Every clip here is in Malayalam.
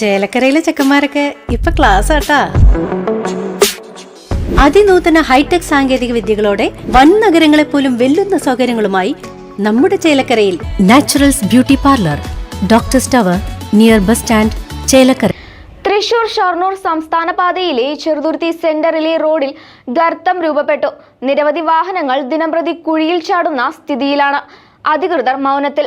ചേലക്കരയിലെ ചെക്കന്മാരൊക്കെ ഇപ്പൊ ക്ലാസ് ആട്ടാ. അതിനൂതന ഹൈടെക് സാങ്കേതിക വിദ്യകളോടെ വൻ നഗരങ്ങളെ പോലും വെല്ലുന്ന സൗകര്യങ്ങളുമായി നമ്മുടെ ചേലക്കരയിൽ Naturals beauty parlour doctor tower near bus stand Chelakkara. Thrissur Shoranur സംസ്ഥാന പാതയിലെ ചെറുതുരുത്തി സെന്ററിലെ റോഡിൽ ഗർത്തം രൂപപ്പെട്ടു. നിരവധി വാഹനങ്ങൾ ദിനംപ്രതി കുഴിയിൽ ചാടുന്ന സ്ഥിതിയിലാണ്. അധികൃതർ മൗനത്തിൽ.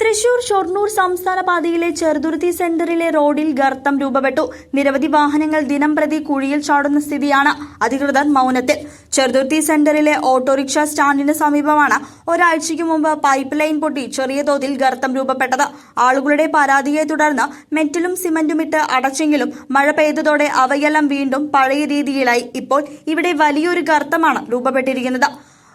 തൃശൂർ ഷൊർണൂർ സംസ്ഥാന പാതയിലെ ചെറുതുരുത്തി സെന്ററിലെ റോഡിൽ ഗർത്തം രൂപപ്പെട്ടു. നിരവധി വാഹനങ്ങൾ ദിനം പ്രതി കുഴിയിൽ ചാടുന്ന സ്ഥിതിയാണ് അധികൃതർ മൗനത്തിൽ. ചെറുതുരുത്തി സെന്ററിലെ ഓട്ടോറിക്ഷ സ്റ്റാൻഡിന് സമീപമാണ് ഒരാഴ്ചയ്ക്ക് മുമ്പ് പൈപ്പ് ലൈൻ പൊട്ടി ചെറിയ തോതിൽ ഗർത്തം രൂപപ്പെട്ടത്. ആളുകളുടെ പരാതിയെ തുടർന്ന് മെറ്റലും സിമന്റും ഇട്ട് അടച്ചെങ്കിലും മഴ പെയ്തതോടെ അവയെല്ലാം വീണ്ടും പഴയ രീതിയിലായി. ഇപ്പോൾ ഇവിടെ വലിയൊരു ഗർത്തമാണ് രൂപപ്പെട്ടിരിക്കുന്നത്.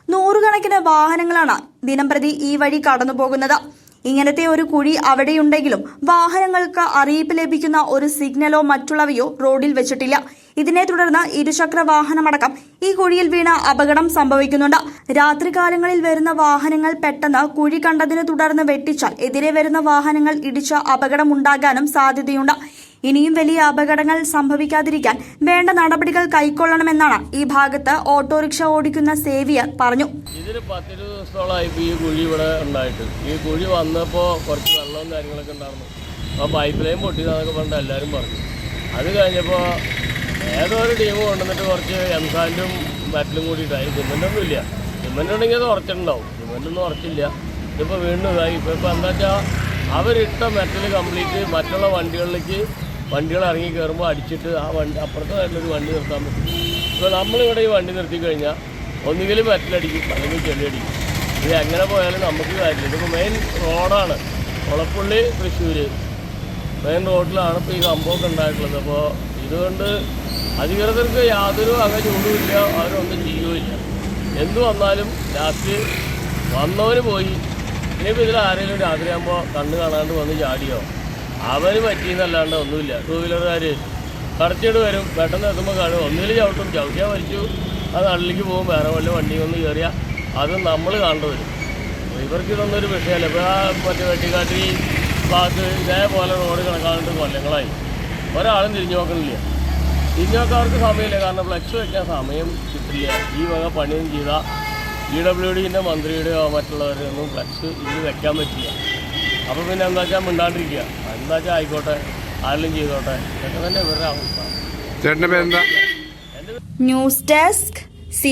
നൂറുകണക്കിന് വാഹനങ്ങളാണ് ദിനംപ്രതി ഈ വഴി കടന്നു പോകുന്നത് ഇങ്ങനത്തെ ഒരു കുഴി അവിടെയുണ്ടെങ്കിലും വാഹനങ്ങൾക്ക് അറിയിപ്പ് ലഭിക്കുന്ന ഒരു സിഗ്നലോ മറ്റുള്ളവയോ റോഡിൽ വെച്ചിട്ടില്ല. ഇതിനെ തുടർന്ന് ഇരുചക്ര വാഹനമടക്കം ഈ കുഴിയിൽ വീണ അപകടം സംഭവിക്കുന്നുണ്ട്. രാത്രികാലങ്ങളിൽ വരുന്ന വാഹനങ്ങൾ പെട്ടെന്ന് കുഴി കണ്ടതിനെ തുടർന്ന് വെട്ടിച്ചാൽ എതിരെ വരുന്ന വാഹനങ്ങൾ ഇടിച്ച അപകടം ഉണ്ടാകാനും സാധ്യതയുണ്ട്. ഇനിയും വലിയ അപകടങ്ങൾ സംഭവിക്കാതിരിക്കാൻ വേണ്ട നടപടികൾ കൈക്കൊള്ളണമെന്നാണ് ഈ ഭാഗത്ത് ഓട്ടോറിക്ഷ ഓടിക്കുന്ന സേവിയർ പറഞ്ഞു. ഇതിന് പത്തിരുപത് ദിവസത്തോളമായി ഈ കുഴി ഇവിടെ ഉണ്ടായിട്ട്. ഈ കുഴി വന്നപ്പോൾ കുറച്ച് വെള്ളവും കാര്യങ്ങളൊക്കെ ഉണ്ടായിരുന്നു. അപ്പോൾ പൈപ്പ് ലൈൻ പൊട്ടി പറഞ്ഞിട്ട് എല്ലാവരും പറഞ്ഞു. അത് കഴിഞ്ഞപ്പോൾ ഏതോ ഒരു ടീം കൊണ്ടുവന്നിട്ട് കുറച്ച് എംസാൻഡും മെറ്റലും കൂടിയിട്ടായി സിമെന്റൊന്നും ഇല്ല. സിമെന്റ് ഉണ്ടെങ്കിൽ അത് ഉറച്ചിട്ടുണ്ടാവും. സിമെന്റൊന്നും ഉറച്ചില്ല. ഇതിപ്പോൾ വീണ്ടും ഇതായി. ഇപ്പോൾ ഇപ്പോൾ എന്താ വെച്ചാൽ അവരിട്ട മെറ്റൽ കംപ്ലീറ്റ് മറ്റുള്ള വണ്ടികളിലേക്ക് വണ്ടികൾ ഇറങ്ങി കയറുമ്പോൾ അടിച്ചിട്ട് ആ വണ്ടി അപ്പുറത്തെ നല്ലൊരു വണ്ടി നിർത്താൻ പറ്റും. ഇപ്പോൾ നമ്മളിവിടെ ഈ വണ്ടി നിർത്തി കഴിഞ്ഞാൽ ഒന്നുകിൽ വെറ്റിലടിക്കും അല്ലെങ്കിൽ ചെളിയടിക്കും. ഇത് എങ്ങനെ പോയാലും നമുക്ക് കാര്യമില്ല. ഇതിപ്പോൾ മെയിൻ റോഡാണ് കുളപ്പള്ളി തൃശ്ശൂർ മെയിൻ റോഡിലാണ് ഇപ്പോൾ ഈ സംഭവമൊക്കെ ഉണ്ടായിട്ടുള്ളത്. അപ്പോൾ ഇതുകൊണ്ട് അധികൃതർക്ക് യാതൊരു അങ്ങനെ ചൂടുമില്ല അവരൊന്നും ചെയ്യുകയില്ല. എന്തു വന്നാലും ലാസ്റ്റ് വന്നവർ പോയി. ഇനിയിപ്പോൾ ഇതിൽ ആരെങ്കിലും രാത്രിയാകുമ്പോൾ കണ്ണ് കാണാണ്ട് വന്ന് ചാടിയോ? അവന് പറ്റിയെന്നല്ലാണ്ട് ഒന്നുമില്ല. ടൂ വീലർകാർ കടത്തിയിട്ട് വരും. പെട്ടെന്ന് എത്തുമ്പോൾ കാണും. ഒന്നിൽ ചവിട്ടും. ചവിട്ടിയാൽ വലിച്ചു ആ നാട്ടിലേക്ക് പോകും. വേറെ വല്ല വണ്ടി ഒന്ന് കയറിയാൽ അത് നമ്മൾ കാണേണ്ടി വരും. ഇവർക്ക് ഇതൊന്നും ഒരു വിഷയമല്ല. ഇപ്പോൾ ആ മറ്റേ വെട്ടിക്കാട്ടി ഭാഗത്ത് ഇതേപോലെ റോഡ് കണക്കാണിട്ട് കൊല്ലങ്ങളായി. ഒരാളും തിരിഞ്ഞു നോക്കണില്ല. തിരിഞ്ഞു നോക്കാർക്ക് സമയമില്ല. കാരണം ഫ്ലക്സ് വയ്ക്കാൻ സമയം കിട്ടില്ല. ഈ വക പണിയും ചെയ്താൽ ഇ ഡബ്ല്യു ഡിന്റെ മന്ത്രിയുടെയോ മറ്റുള്ളവരുടെ ഒന്നും ഫ്ലക്സ് ഇതിൽ വയ്ക്കാൻ പറ്റില്ല. അപ്പോൾ പിന്നെ എന്താ വെച്ചാൽ മിണ്ടാണ്ടിരിക്കുക. എന്താ വെച്ചാൽ ആയിക്കോട്ടെ ആരെങ്കിലും ചെയ്തോട്ടെ ഇതൊക്കെ തന്നെ ഇവരുടെ അവസ്ഥ. ചേട്ടന്റെ പേരെന്താ? News desk C